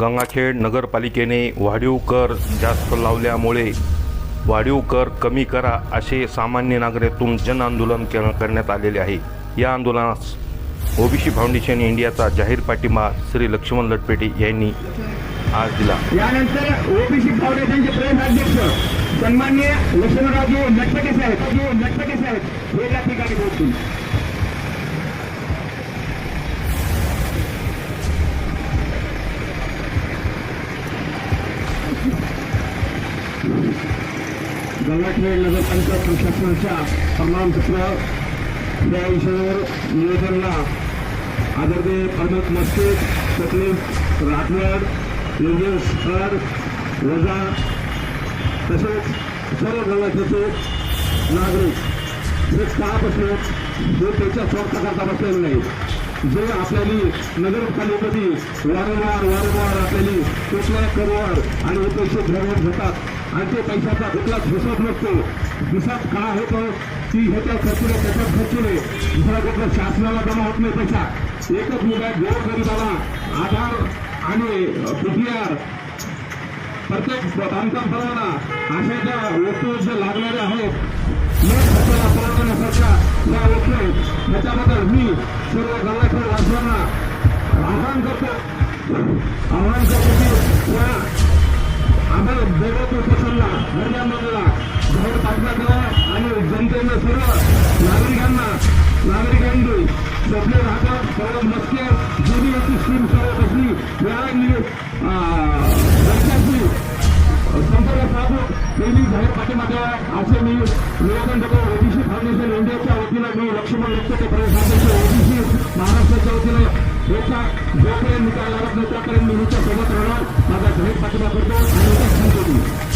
गंगाखेड नगरपालिकेने वाढीव कर जास्त लावल्यामुळे वाढीव कर कमी करा असे सामान्य नागरिकातून जन आंदोलन करण्यात आलेले आहे. या आंदोलनास ओबीसी फाउंडेशन इंडियाचा जाहीर पाठिंबा श्री लक्ष्मण लटपेटे यांनी आज दिला. यानंतर ओबीसी फाउंडेशनचे प्रदेश अध्यक्ष सन्मान्य लक्ष्मणरावजी लटपटे साहेब लटपटे साहेब हे या ठिकाणी पोहोचतील गंगाखेड पंचायत प्रशासनाच्या प्रमाणपत्र या विषयावर नियोजनला आदरणीय प्रमोद मस्के सचिव राठवड योगेश सर वजा तसेच सर्व गंगाखेडचे नागरिक. हे का बसले हे त्याच्या स्वार्थ करता बसलेले नाही जे आपल्याली नगरपालिकेमध्ये वारंवार वारंवार आपल्याली कुठल्या करवार आणि उपेक्षित पैसे घरवर घेतात आणि ते पैशाचा कुठला हिशोब नसतो. हिसाब काय होतो ती? ह्याच्या खर्चुले त्याच्यात खर्चुले दुसरा कुठला शासनाला जमा होत नाही पैसा. एकच मुद्दा गोरगरिबाला आधार आणि पीटीआर प्रत्येक बांधकाम परवाना अशा ज्या वस्तू ज्या लागणाऱ्या आहेत न खर्चाला परवडण्यासारख्या ज्या वस्तू आहेत. त्याच्याबद्दल मी सर्व गंगाखेड वासियांना आव्हान करतो. आव्हान करतो. आम्हाला दैवत उपोषणला हरियाणाला बाहेर पाठवा आणि जनतेनं सर्व नागरिकांना नागरिकांनी स्वप्ने राहतात सर्व मस्के जुनी याची स्कीम सर्व बसली वेळागली संपर्क साधून पहिली जाहीर पाठिंबा द्यावा असे मी निवेदन देतो ओबीसी फाउंडेशन इंडियाच्या वतीनं मी लक्ष्मण लोकते प्रदेशाध्यक्ष ओबीसी महाराष्ट्राच्या वतीनं याचा जोपर्यंत निकाल लागत नाही त्यापर्यंत मी याच्या सोबत राहणार माझा जाहीर पाठिंबा करतो. आणि याचा सांगतो मी